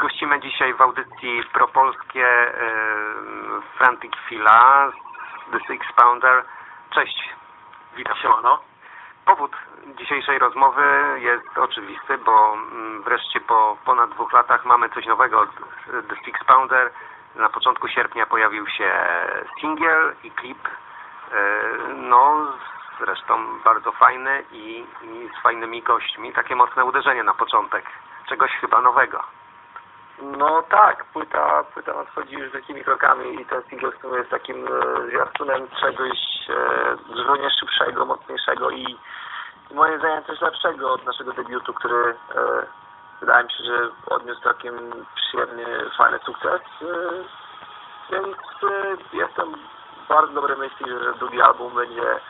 Gościmy dzisiaj w audycji propolskie e, Frantic Fila, The Six Pounder. Cześć, witam się. Powód dzisiejszej rozmowy jest oczywisty, bo mm, wreszcie po ponad dwóch latach mamy coś nowego od The Six Pounder. Na początku sierpnia pojawił się singiel i klip. E, No, zresztą bardzo fajny i, i z fajnymi gośćmi. Takie mocne uderzenie na początek. Czegoś chyba nowego. No tak, płyta, płyta nadchodzi już wielkimi krokami i ten single w sumie jest takim e, zwiastunem czegoś e, zupełnie szybszego, mocniejszego i, moim zdaniem też lepszego od naszego debiutu, który e, wydaje mi się, że odniósł całkiem przyjemny, fajny sukces. Więc jestem bardzo dobrej myśli, że drugi album będzie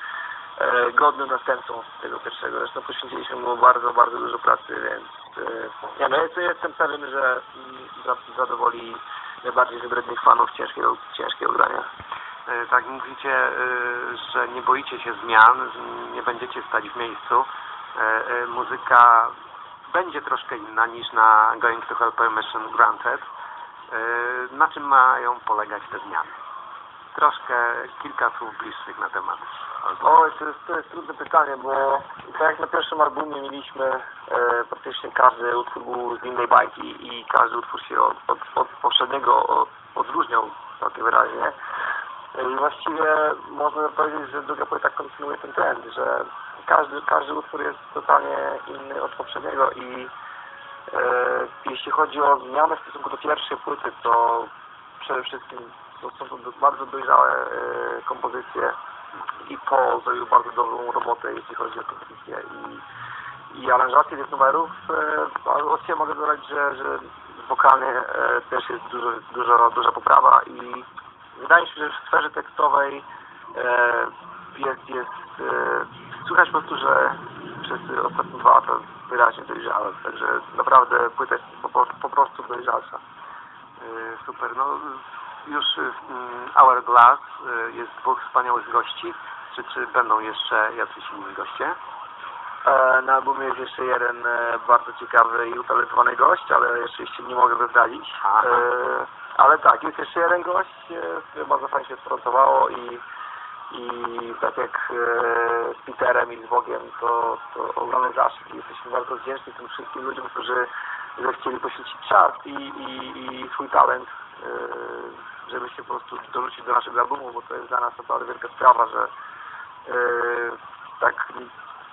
godnym następcą tego pierwszego. Zresztą poświęciliśmy mu bardzo, bardzo dużo pracy, więc ja no, jestem, jestem pewien, że za- zadowoli najbardziej wybrednych fanów ciężkiego, ciężkiego grania. E, Tak mówicie, e, że nie boicie się zmian, że nie będziecie stać w miejscu. E, Muzyka będzie troszkę inna niż na Going to Hell Permission Granted. Na czym mają polegać te zmiany? Troszkę kilka słów bliższych na temat. Oj, to jest, to jest trudne pytanie, bo tak jak na pierwszym albumie mieliśmy e, praktycznie każdy utwór był z innej bajki i każdy utwór się od, od, od poprzedniego odróżniał całkiem wyraźnie. I właściwie można powiedzieć, że druga płyta kontynuuje ten trend, że każdy, każdy utwór jest totalnie inny od poprzedniego i e, jeśli chodzi o zmianę w stosunku do pierwszej płyty, to przede wszystkim to są bardzo dojrzałe e, kompozycje i Paul zrobił bardzo dobrą robotę, jeśli chodzi o kompozycję i, i aranżację tych numerów. E, od siebie mogę dodać, że, że wokalnie e, też jest dużo, dużo, duża poprawa i wydaje mi się, że w sferze tekstowej e, jest, jest e, słychać po prostu, że przez ostatnie dwa lata wyraźnie dojrzałem, także naprawdę płyta jest po, po, po prostu dojrzalsza. E, Super. No, już mm, Hourglass e, jest dwóch wspaniałych gości. Czy, czy będą jeszcze jacyś inni goście? E, Na albumie jest jeszcze jeden e, bardzo ciekawy i utalentowany gość, ale jeszcze jeszcze nie mogę. Aha. E, Ale tak, jest jeszcze jeden gość, z którym bardzo fajnie się spracowało i, i tak jak z Peterem i z Bogiem, to, to ogromny zaszczyt jesteśmy bardzo wdzięczni tym wszystkim ludziom, którzy zechcieli poświęcić czas i, i, i swój talent, żeby się po prostu dorzucić do naszego albumu, bo to jest dla nas naprawdę wielka sprawa, że e, tak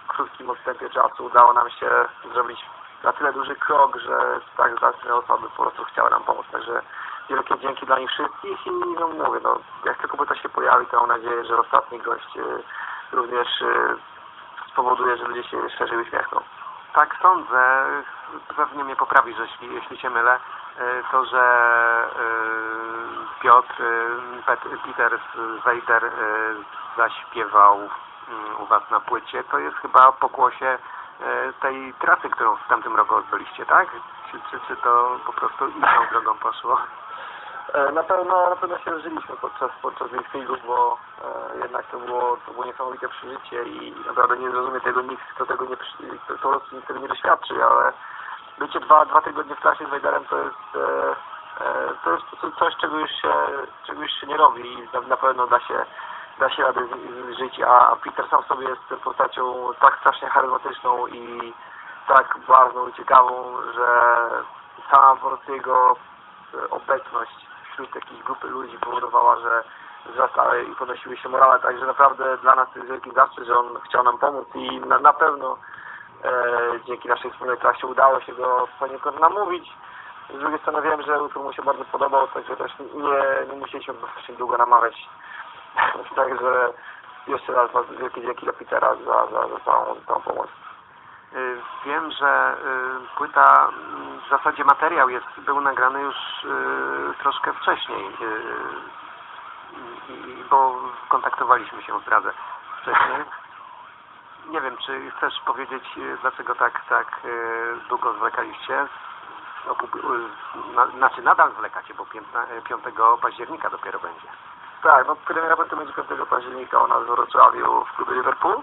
krótkim odstępie czasu udało nam się zrobić na tyle duży krok, że tak zacne osoby po prostu chciały nam pomóc. Także wielkie dzięki dla nich wszystkich i no mówię, no jak tylko płyta się pojawi, to mam nadzieję, że ostatni gość y, również spowoduje, że ludzie się szerzej uśmiechną. Tak sądzę. Pewnie mnie poprawisz, jeśli, jeśli się mylę. E, To, że e, Piotr, e, Pet- Peter Zejder e, zaśpiewał mm, u Was na płycie, to jest chyba pokłosie tej trasy, którą w tamtym roku odbyliście, tak? Czy, czy, czy to po prostu inną drogą poszło? E, Na pewno, na pewno się żyliśmy podczas, podczas filmów, bo e, jednak to było, to było niesamowite przeżycie i naprawdę nie zrozumie tego nikt, kto tego nie, kto po prostu nikt tego nie doświadczy, ale bycie dwa, dwa tygodnie w klasie z Wejderem to jest, e, e, to jest prostu coś, czego już się, czego już się nie robi i na, na pewno da się, da się radę z- żyć, a Peter sam sobie jest postacią tak strasznie charyzmatyczną i tak barwną i ciekawą, że sama po prostu jego e, obecność wśród jakiejś grupy ludzi powodowała, że wzrastały i podnosiły się morale, także naprawdę dla nas to jest wielki zaszczyt, że on chciał nam pomóc i na, na pewno e, dzięki naszej wspólnej trasie udało się go poniekąd namówić. Z drugiej strony wiem, że utwór mu się bardzo podobał, także też nie, nie musieliśmy strasznie długo namawiać. także jeszcze raz wielkie dzięki dla Petera za, za, za całą, całą pomoc. Y, Wiem, że y, płyta, w zasadzie materiał jest, był nagrany już y, troszkę wcześniej, bo kontaktowaliśmy się, zdradzę, wcześniej. Nie wiem, czy chcesz powiedzieć, dlaczego tak, tak długo zwlekaliście? znaczy nadal zwlekacie, bo 15, 5 października dopiero będzie. Tak, no premiera płyty będzie 5 października u nas w Wrocławiu w klubie Liverpool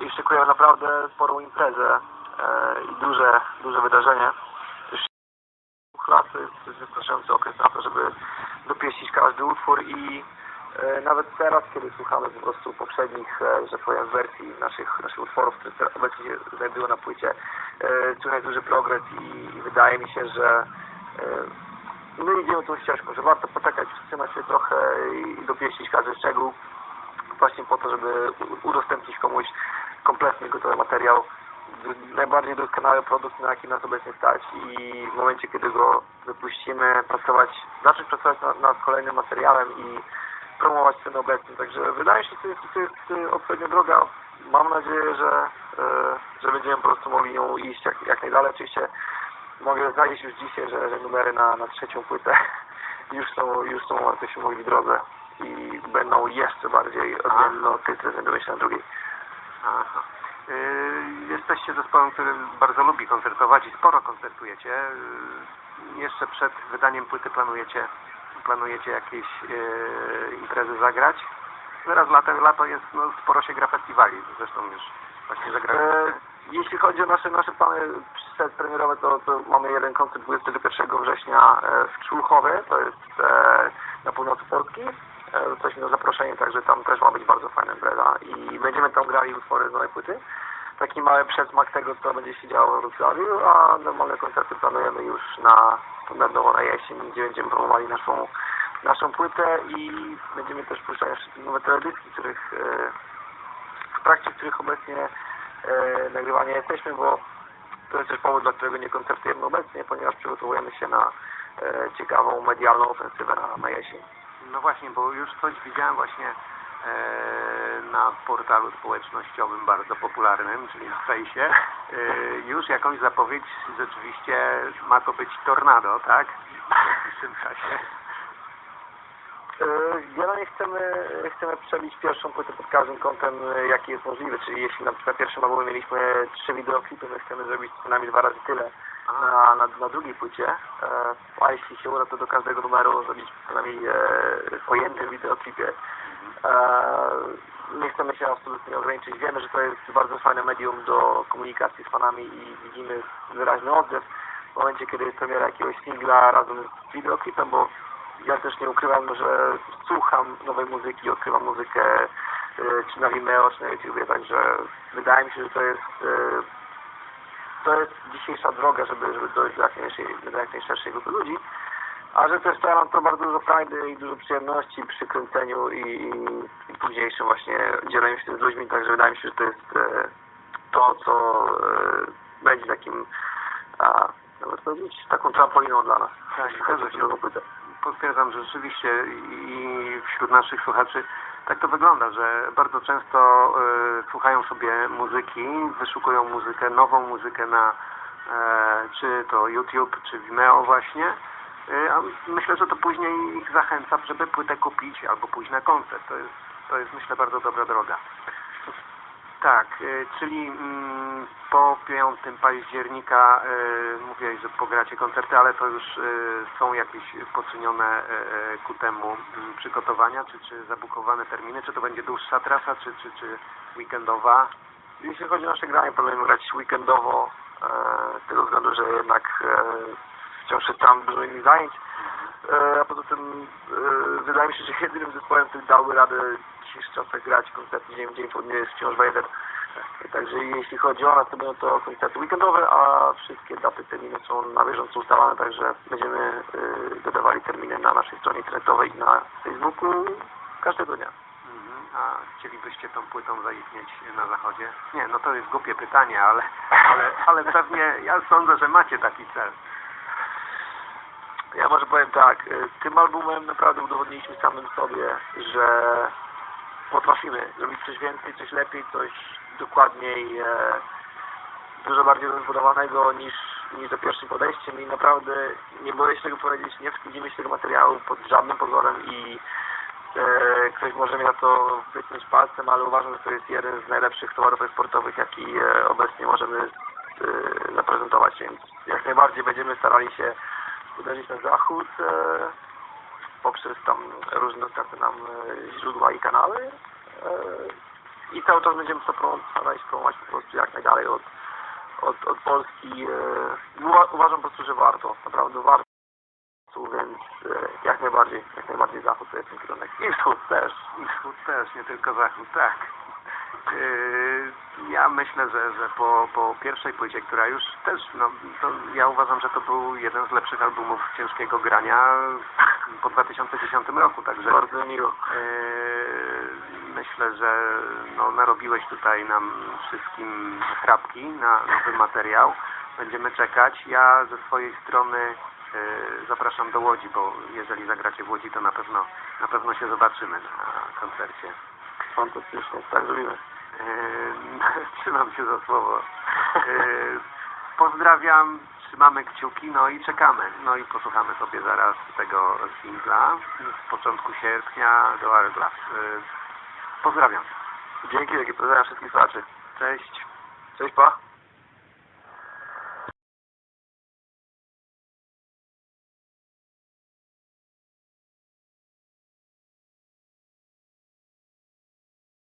i szykujemy naprawdę sporą imprezę e, i duże, duże wydarzenie. Lat to jest, wystarczający okres na to, żeby dopieścić każdy utwór i e, nawet teraz, kiedy słuchamy po prostu poprzednich, e, że powiem, wersji naszych, naszych utworów, które obecnie się znajdują na płycie, słychać duży progres i, wydaje mi się, że my idziemy tą ścieżką, że warto poczekać, wstrzymać się trochę i, i dopieścić każdy szczegół właśnie po to, żeby udostępnić komuś kompletnie gotowy materiał, najbardziej doskonały produkt, na jaki nas obecnie stać i w momencie, kiedy go wypuścimy, pracować, zacząć pracować nad, nad kolejnym materiałem i promować ten obecny. Także wydaje się, że to jest, to jest e, odpowiednia droga. Mam nadzieję, że, e, że będziemy po prostu mogli nią iść jak, jak najdalej. Oczywiście mogę znaleźć już dzisiaj, że, że numery na, na trzecią płytę już są, już są jakoś mogli w drodze i będą jeszcze bardziej odmienne od tej, znajdują się na drugiej. Aha. Y, Jesteście zespołem, który bardzo lubi koncertować i sporo koncertujecie. Y, Jeszcze przed wydaniem płyty planujecie, planujecie jakieś y, imprezy zagrać? Teraz lato, lato jest, no, sporo się gra festiwali, zresztą już właśnie zagraliście. E, jeśli chodzi o nasze, nasze plany przedpremierowe, to, to mamy jeden koncert 21 września e, w Człuchowie, to jest e, na północy Polski. Jesteśmy na zaproszenie, także tam też ma być bardzo fajna impreza i będziemy tam grali utwory z nowej płyty. Taki mały przedsmak tego, co będzie się działo w Wrocławiu, a normalne koncerty planujemy już na standardowo na jesień, gdzie będziemy promowali naszą, naszą płytę i będziemy też puszczać jeszcze nowe teledyski, których e, w trakcie których obecnie e, nagrywania jesteśmy, bo to jest też powód, dla którego nie koncertujemy obecnie, ponieważ przygotowujemy się na e, ciekawą medialną ofensywę na, na jesień. No właśnie, bo już coś widziałem właśnie e, na portalu społecznościowym bardzo popularnym, czyli w Fejsie. E, już jakąś zapowiedź rzeczywiście ma to być tornado, tak? W najbliższym czasie. E, Generalnie chcemy, chcemy przebić pierwszą płytę pod każdym kątem, e, jaki jest możliwy, czyli jeśli na, na pierwszym albumie mieliśmy trzy wideoklipy, my chcemy zrobić co najmniej dwa razy tyle na, na, na drugiej płycie, e, a jeśli się uda, to do każdego numeru zrobić co najmniej e, po jednym wideoklipie. E, nie chcemy się absolutnie ograniczyć. Wiemy, że to jest bardzo fajne medium do komunikacji z fanami i widzimy wyraźny odzew w momencie, kiedy jest premiera jakiegoś singla razem z wideoklipem, bo ja też nie ukrywam, że słucham nowej muzyki, odkrywam muzykę e, czy na Vimeo, czy na YouTubie, także wydaje mi się, że to jest to jest dzisiejsza droga, żeby, żeby dojść do jak, do jak najszerszej grupy ludzi. A że też nam to bardzo dużo frajdy i dużo przyjemności przy kręceniu i, i, i późniejszym właśnie dzieleniu się tym z ludźmi, także wydaje mi się, że to jest e, to, co e, będzie takim a, nawet powiedzieć, taką trampoliną dla nas. Tak, nową płytę. Potwierdzam, że rzeczywiście i wśród naszych słuchaczy tak to wygląda, że bardzo często e, słuchają sobie muzyki, wyszukują muzykę, nową muzykę na e, czy to YouTube, czy Vimeo właśnie. E, a myślę, że to później ich zachęca, żeby płytę kupić albo pójść na koncert. To jest, to jest myślę bardzo dobra droga. Tak, e, czyli mm, po 5 października e, mówiłeś, że pogracie koncerty, ale to już e, są jakieś poczynione ku temu mm, przygotowania, czy, czy zabukowane terminy, czy to będzie dłuższa trasa, czy, czy, czy weekendowa? Jeśli chodzi o nasze granie, planujemy grać weekendowo, z tego względu, że jednak wciąż jest tam dużo innych zajęć. E, a poza tym e, wydaje mi się, że jedynym zespołem, który dałby radę w czasach grać koncerty dzień w dzień po dniu jest wciąż. E, Także jeśli chodzi o nas, to będą to koncerty weekendowe, a wszystkie daty terminy są na bieżąco ustalane, także będziemy e, dodawali terminy na naszej stronie internetowej i na Facebooku każdego dnia. Mhm. A chcielibyście tą płytą zaistnieć na zachodzie? Nie, no to jest głupie pytanie, ale, ale, ale pewnie ja sądzę, że macie taki cel. Ja może powiem tak, y, tym albumem naprawdę udowodniliśmy samym sobie, że potrafimy zrobić coś więcej, coś lepiej, coś dokładniej, e, dużo bardziej rozbudowanego niż, niż za pierwszym podejściem i naprawdę nie boję się tego powiedzieć, nie wstydzimy się tego materiału pod żadnym pozorem i e, ktoś może mi na to wytnąć palcem, ale uważam, że to jest jeden z najlepszych towarów eksportowych, jaki e, obecnie możemy e, zaprezentować, więc jak najbardziej będziemy starali się uderzyć na zachód e, poprzez tam różne dostępne nam e, źródła i kanały e, i cały czas będziemy starać się promować po prostu jak najdalej od, od, od Polski. Uwa- uważam po prostu, że warto, naprawdę warto. więc jak najbardziej, jak najbardziej zachód to jest ten kierunek. I wschód też. I wschód też, nie tylko zachód, tak. Yy, Ja myślę, że, że po, po pierwszej płycie, która już też, no, to ja uważam, że to był jeden z lepszych albumów ciężkiego grania po 2010 roku, także Bardzo miło. yy, myślę, że no, narobiłeś tutaj nam wszystkim chrapki na nowy materiał. Będziemy czekać. Ja ze swojej strony yy, zapraszam do Łodzi, bo jeżeli zagracie w Łodzi, to na pewno, na pewno się zobaczymy na koncercie. Fantastycznie, tak zrobimy. Yy, Trzymam się za słowo. Yy, Pozdrawiam, trzymamy kciuki, no i czekamy. No i posłuchamy sobie zaraz tego singla z początku sierpnia do Hourglass. Yy, Pozdrawiam. Dzięki, wielkie pozdrawiam wszystkich słuchaczy. Cześć. Cześć, pa.